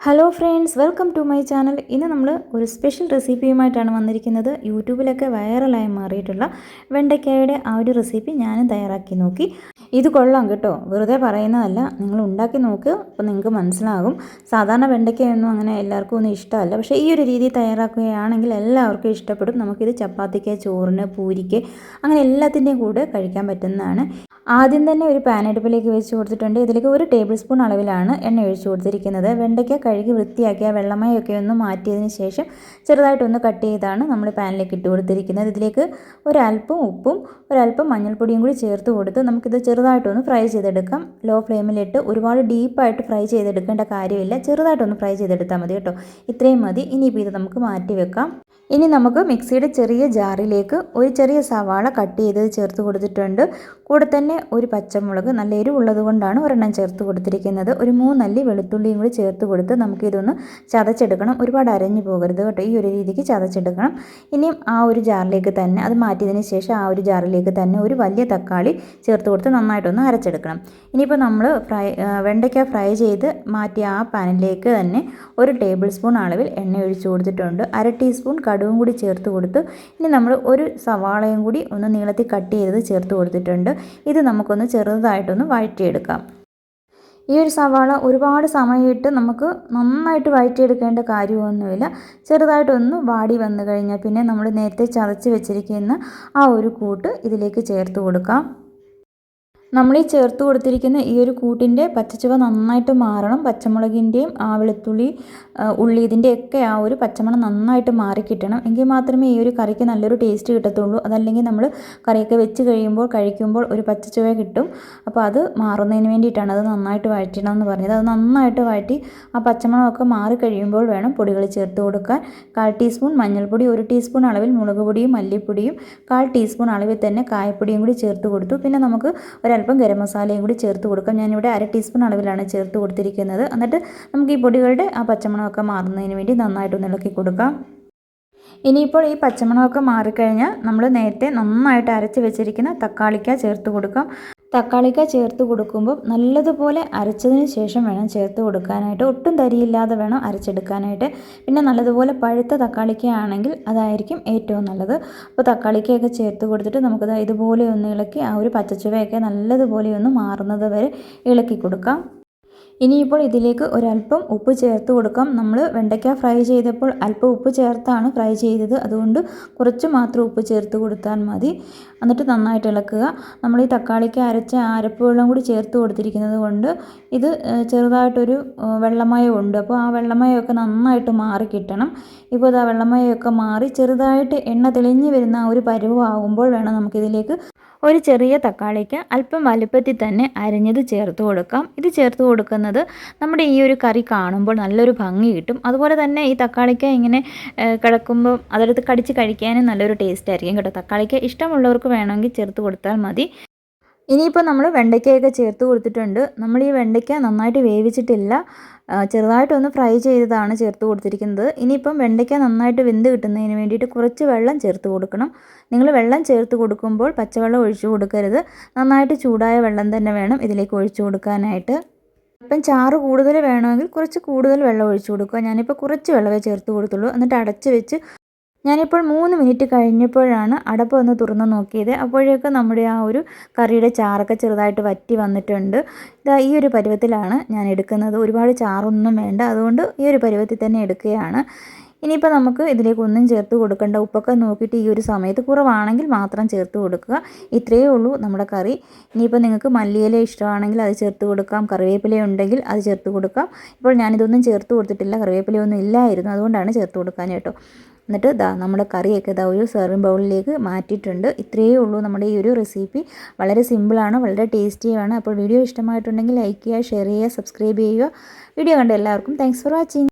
Hello friends welcome to my channel ഇന്ന് നമ്മൾ ഒരു സ്പെഷ്യൽ റെസിപ്പിയുമായിട്ടാണ് വന്നിരിക്കുന്നത്. യൂട്യൂബിലൊക്കെ വൈറലായി മാറിയിട്ടുള്ള വെണ്ടയ്ക്കായുടെ ആ ഒരു റെസിപ്പി ഞാൻ തയ്യാറാക്കി നോക്കി. ഇത് കൊള്ളാം കേട്ടോ. വെറുതെ പറയുന്നതല്ല. നിങ്ങൾ ഉണ്ടാക്കി നോക്ക് അപ്പോൾ നിങ്ങൾക്ക് മനസ്സിലാകും. സാധാരണ വെണ്ടയ്ക്കയൊന്നും അങ്ങനെ എല്ലാവർക്കും ഒന്നും ഇഷ്ടമല്ല. പക്ഷേ ഈ ഒരു രീതി തയ്യാറാക്കുകയാണെങ്കിൽ എല്ലാവർക്കും ഇഷ്ടപ്പെടും. നമുക്കിത് ചപ്പാത്തിക്ക് ചോറിന് പൂരിക്ക് അങ്ങനെ എല്ലാത്തിന്റെയും കൂടെ കഴിക്കാൻ പറ്റുന്നതാണ്. ആദ്യം തന്നെ ഒരു പാൻ അടുപ്പിലേക്ക് വെച്ച് കൊടുത്തിട്ടുണ്ട്. ഇതിലേക്ക് ഒരു ടേബിൾ സ്പൂൺ അളവിലാണ് എണ്ണ ഒഴിച്ചു കൊടുത്തിരിക്കുന്നത്. വെണ്ടയ്ക്ക കഴുകി വൃത്തിയാക്കിയ വെള്ളമയൊക്കെ ഒന്ന് മാറ്റിയതിന് ശേഷം ചെറുതായിട്ടൊന്ന് കട്ട് ചെയ്താണ് നമ്മൾ പാനിലേക്ക് ഇട്ട് കൊടുത്തിരിക്കുന്നത്. ഇതിലേക്ക് ഒരല്പം ഉപ്പും ഒരല്പം മഞ്ഞൾപ്പൊടിയും കൂടി ചേർത്ത് കൊടുത്ത് നമുക്കിത് ചെറുതായിട്ടൊന്ന് ഫ്രൈ ചെയ്തെടുക്കാം. ലോ ഫ്ലെയിമിലിട്ട് ഒരുപാട് ഡീപ്പായിട്ട് ഫ്രൈ ചെയ്തെടുക്കേണ്ട കാര്യമില്ല. ചെറുതായിട്ടൊന്ന് ഫ്രൈ ചെയ്തെടുത്താൽ മതി കേട്ടോ. ഇത്രയും മതി. ഇനിയിപ്പോൾ ഇത് നമുക്ക് മാറ്റി വെക്കാം ഇനി നമുക്ക് മിക്സിയുടെ ചെറിയ ജാറിലേക്ക് ഒരു ചെറിയ സവാള കട്ട് ചെയ്തത് ചേർത്ത് കൊടുത്തിട്ടുണ്ട്. കൂടെ തന്നെ ഒരു പച്ചമുളക് നല്ല എരിവുള്ളത് കൊണ്ടാണ് ഒരെണ്ണം ചേർത്ത് കൊടുത്തിരിക്കുന്നത്. ഒരു മൂന്നല്ലി വെളുത്തുള്ളിയും കൂടി ചേർത്ത് കൊടുത്ത് നമുക്കിതൊന്ന് ചതച്ചെടുക്കണം. ഒരുപാട് അരഞ്ഞു പോകരുത് കേട്ടോ ഈ ഒരു രീതിക്ക് ചതച്ചെടുക്കണം. ഇനിയും ആ ഒരു ജാറിലേക്ക് തന്നെ അത് മാറ്റിയതിന് ശേഷം ആ ഒരു ജാറിലേക്ക് തന്നെ ഒരു വലിയ തക്കാളി ചേർത്ത് കൊടുത്ത് നന്നായിട്ടൊന്ന് അരച്ചെടുക്കണം. ഇനിയിപ്പോൾ നമ്മൾ ഫ്രൈ വെണ്ടയ്ക്ക ഫ്രൈ ചെയ്ത് മാറ്റിയ ആ പാനിലേക്ക് തന്നെ ഒരു ടേബിൾ സ്പൂൺ അളവിൽ എണ്ണ ഒഴിച്ചു കൊടുത്തിട്ടുണ്ട്. അര ടീസ്പൂൺ കടുവും കൂടി ചേർത്ത് കൊടുത്ത് ഇനി നമ്മൾ ഒരു സവാളയും കൂടി ഒന്ന് നീളത്തിൽ കട്ട് ചെയ്തത് ചേർത്ത് കൊടുത്തിട്ടുണ്ട്. ഇത് നമുക്കൊന്ന് ചെറുതായിട്ടൊന്ന് വഴറ്റിയെടുക്കാം. ഈ ഒരു സവാള ഒരുപാട് സമയമിട്ട് നമുക്ക് നന്നായിട്ട് വഴറ്റിയെടുക്കേണ്ട കാര്യമൊന്നുമില്ല. ചെറുതായിട്ടൊന്ന് വാടി വന്നു കഴിഞ്ഞാൽ പിന്നെ നമ്മൾ നേരത്തെ ചതച്ച് വെച്ചിരിക്കുന്ന ആ ഒരു കൂട്ട് ഇതിലേക്ക് ചേർത്ത് കൊടുക്കാം. നമ്മൾ ഈ ചേർത്ത് കൊടുത്തിരിക്കുന്ന ഈ ഒരു കൂട്ടിന്റെ പച്ചച്ചുവ നന്നായിട്ട് മാറണം. പച്ചമുളകിന്റെയും ആ വെളുത്തുള്ളി ഉള്ളി ഇതിന്റെയൊക്കെ ആ ഒരു പച്ചമണം നന്നായിട്ട് മാറി കിട്ടണം. എങ്കിൽ മാത്രമേ ഈ ഒരു കറിക്ക് നല്ലൊരു ടേസ്റ്റ് കിട്ടത്തുള്ളൂ. അതല്ലെങ്കിൽ നമ്മൾ കറിയൊക്കെ വെച്ച് കഴിയുമ്പോൾ കഴിക്കുമ്പോൾ ഒരു പച്ചച്ചുവ കിട്ടും. അപ്പോൾ അത് മാറുന്നതിന് വേണ്ടിയിട്ടാണ് അത് നന്നായിട്ട് വഴറ്റണം എന്ന് പറഞ്ഞത്. അത് നന്നായിട്ട് വഴറ്റി ആ പച്ചമണമൊക്കെ മാറി കഴിയുമ്പോൾ വേണം പൊടികൾ ചേർത്ത് കൊടുക്കാൻ. കാൽ ടീസ്പൂൺ മഞ്ഞൾപ്പൊടി ഒരു ടീസ്പൂൺ അളവിൽ മുളക് പൊടിയും മല്ലിപ്പൊടിയും കാൽ ടീസ്പൂൺ അളവിൽ തന്നെ കായപ്പൊടിയും കൂടി ചേർത്ത് കൊടുത്തു. പിന്നെ നമുക്ക് ഒരു അല്പം ഗരം മസാലയും കൂടി ചേർത്ത് കൊടുക്കാം. ഞാനിവിടെ അര ടീസ്പൂൺ അളവിലാണ് ചേർത്ത് കൊടുത്തിരിക്കുന്നത്. എന്നിട്ട് നമുക്ക് ഈ പൊടികളുടെ ആ പച്ചമണമൊക്കെ മാറുന്നതിന് വേണ്ടി നന്നായിട്ടൊന്ന് ഇളക്കി കൊടുക്കാം. ഇനിയിപ്പോൾ ഈ പച്ചമണമൊക്കെ മാറിക്കഴിഞ്ഞാൽ നമ്മൾ നേരത്തെ നന്നായിട്ട് അരച്ച് വെച്ചിരിക്കുന്ന തക്കാളിക്ക ചേർത്ത് കൊടുക്കാം. തക്കാളിക്ക ചേർത്ത് കൊടുക്കുമ്പോൾ നല്ലതുപോലെ അരച്ചതിന് ശേഷം വേണം ചേർത്ത് കൊടുക്കാനായിട്ട്. ഒട്ടും തരിയില്ലാതെ വേണം അരച്ചെടുക്കാനായിട്ട്. പിന്നെ നല്ലതുപോലെ പഴുത്ത തക്കാളിക്ക ആണെങ്കിൽ അതായിരിക്കും ഏറ്റവും നല്ലത്. അപ്പോൾ തക്കാളിക്കയൊക്കെ ചേർത്ത് കൊടുത്തിട്ട് നമുക്കത് ഇതുപോലെ ഒന്ന് ഇളക്കി ആ ഒരു പച്ചച്ചുവയൊക്കെ നല്ലതുപോലെ ഒന്ന് മാറുന്നത് വരെ ഇളക്കി കൊടുക്കാം. ഇനിയിപ്പോൾ ഇതിലേക്ക് ഒരല്പം ഉപ്പ് ചേർത്ത് കൊടുക്കാം. നമ്മൾ വെണ്ടയ്ക്ക ഫ്രൈ ചെയ്തപ്പോൾ അല്പം ഉപ്പ് ചേർത്താണ് ഫ്രൈ ചെയ്തത്. അതുകൊണ്ട് കുറച്ച് മാത്രം ഉപ്പ് ചേർത്ത് കൊടുത്താൽ മതി. എന്നിട്ട് നന്നായിട്ട് ഇളക്കുക. നമ്മൾ ഈ തക്കാളിക്ക് അരച്ച അരപ്പ് വെള്ളം കൂടി ചേർത്ത് കൊടുത്തിരിക്കുന്നത് കൊണ്ട് ഇത് ചെറുതായിട്ടൊരു വെള്ളമയം ഉണ്ട്. അപ്പോൾ ആ വെള്ളമയമൊക്കെ നന്നായിട്ട് മാറി കിട്ടണം. ഇപ്പോൾ ഇത് ആ വെള്ളമയമൊക്കെ മാറി ചെറുതായിട്ട് എണ്ണ തെളിഞ്ഞ് വരുന്ന ആ ഒരു പരുവാകുമ്പോൾ വേണം നമുക്കിതിലേക്ക് ഒരു ചെറിയ തക്കാളിക്ക് അല്പം വലുപ്പത്തിൽ തന്നെ അരിഞ്ഞത് ചേർത്ത് കൊടുക്കാം. ഇത് ചേർത്ത് കൊടുക്കുന്നത് നമ്മുടെ ഈ ഒരു കറി കാണുമ്പോൾ നല്ലൊരു ഭംഗി കിട്ടും. അതുപോലെ തന്നെ ഈ തക്കാളിക്ക ഇങ്ങനെ കിടക്കുമ്പോൾ അതെടുത്ത് കടിച്ച് കഴിക്കാനും നല്ലൊരു ടേസ്റ്റ് ആയിരിക്കും കേട്ടോ. തക്കാളിക്ക ഇഷ്ടമുള്ളവർക്ക് വേണമെങ്കിൽ ചേർത്ത് കൊടുത്താൽ മതി. ഇനിയിപ്പോൾ നമ്മൾ വെണ്ടയ്ക്കയൊക്കെ ചേർത്ത് കൊടുത്തിട്ടുണ്ട്. നമ്മൾ ഈ വെണ്ടയ്ക്ക നന്നായിട്ട് വേവിച്ചിട്ടില്ല. ചെറുതായിട്ടൊന്ന് ഫ്രൈ ചെയ്തതാണ് ചേർത്ത് കൊടുത്തിരിക്കുന്നത്. ഇനിയിപ്പം വെണ്ടയ്ക്ക നന്നായിട്ട് വെന്ത് കിട്ടുന്നതിന് വേണ്ടിയിട്ട് കുറച്ച് വെള്ളം ചേർത്ത് കൊടുക്കണം. നിങ്ങൾ വെള്ളം ചേർത്ത് കൊടുക്കുമ്പോൾ പച്ചവെള്ളം ഒഴിച്ചു കൊടുക്കരുത്. നന്നായിട്ട് ചൂടായ വെള്ളം തന്നെ വേണം ഇതിലേക്ക് ഒഴിച്ചു കൊടുക്കാനായിട്ട്. ഇപ്പം ചാറ് കൂടുതൽ വേണമെങ്കിൽ കുറച്ച് കൂടുതൽ വെള്ളം ഒഴിച്ചു കൊടുക്കുക. ഞാനിപ്പോൾ കുറച്ച് വെള്ളമേ ചേർത്ത് കൊടുത്തുള്ളൂ. എന്നിട്ട് അടച്ച് വെച്ച് ഞാനിപ്പോൾ മൂന്ന് മിനിറ്റ് കഴിഞ്ഞപ്പോഴാണ് അടപ്പ് ഒന്ന് തുറന്ന് നോക്കിയത്. അപ്പോഴേക്കും നമ്മുടെ ആ ഒരു കറിയുടെ ചാറൊക്കെ ചെറുതായിട്ട് വറ്റി വന്നിട്ടുണ്ട്. ഇതാ ഈ ഒരു പരുവത്തിലാണ് ഞാൻ എടുക്കുന്നത്. ഒരുപാട് ചാറൊന്നും വേണ്ട. അതുകൊണ്ട് ഈ ഒരു പരുവത്തിൽ തന്നെ എടുക്കുകയാണ്. ഇനിയിപ്പോൾ നമുക്ക് ഇതിലേക്ക് ഒന്നും ചേർത്ത് കൊടുക്കേണ്ട. ഉപ്പൊക്കെ നോക്കിയിട്ട് ഈ ഒരു സമയത്ത് കുറവാണെങ്കിൽ മാത്രം ചേർത്ത് കൊടുക്കുക. ഇത്രയേ ഉള്ളൂ നമ്മുടെ കറി. ഇനിയിപ്പോൾ നിങ്ങൾക്ക് മല്ലിയില ഇഷ്ടമാണെങ്കിൽ അത് ചേർത്ത് കൊടുക്കാം. കറിവേപ്പില ഉണ്ടെങ്കിൽ അത് ചേർത്ത് കൊടുക്കാം. ഇപ്പോൾ ഞാനിതൊന്നും ചേർത്ത് കൊടുത്തിട്ടില്ല. കറിവേപ്പിലയൊന്നും ഇല്ലായിരുന്നു. അതുകൊണ്ടാണ് ചേർത്ത് കൊടുക്കാൻ കേട്ടോ. എന്നിട്ട് ദാ നമ്മുടെ കറിയൊക്കെ ഇതാ ഒരു സെർവിങ് ബൗളിലേക്ക് മാറ്റിയിട്ടുണ്ട്. ഇത്രയേ ഉള്ളൂ നമ്മുടെ ഈ ഒരു റെസിപ്പി വളരെ സിമ്പിളാണ് വളരെ ടേസ്റ്റിയുമാണ് അപ്പോൾ വീഡിയോ ഇഷ്ടമായിട്ടുണ്ടെങ്കിൽ ലൈക്ക് ചെയ്യുക ഷെയർ ചെയ്യുക സബ്സ്ക്രൈബ് ചെയ്യുക. വീഡിയോ കണ്ട എല്ലാവർക്കും താങ്ക്സ് ഫോർ വാച്ചിങ്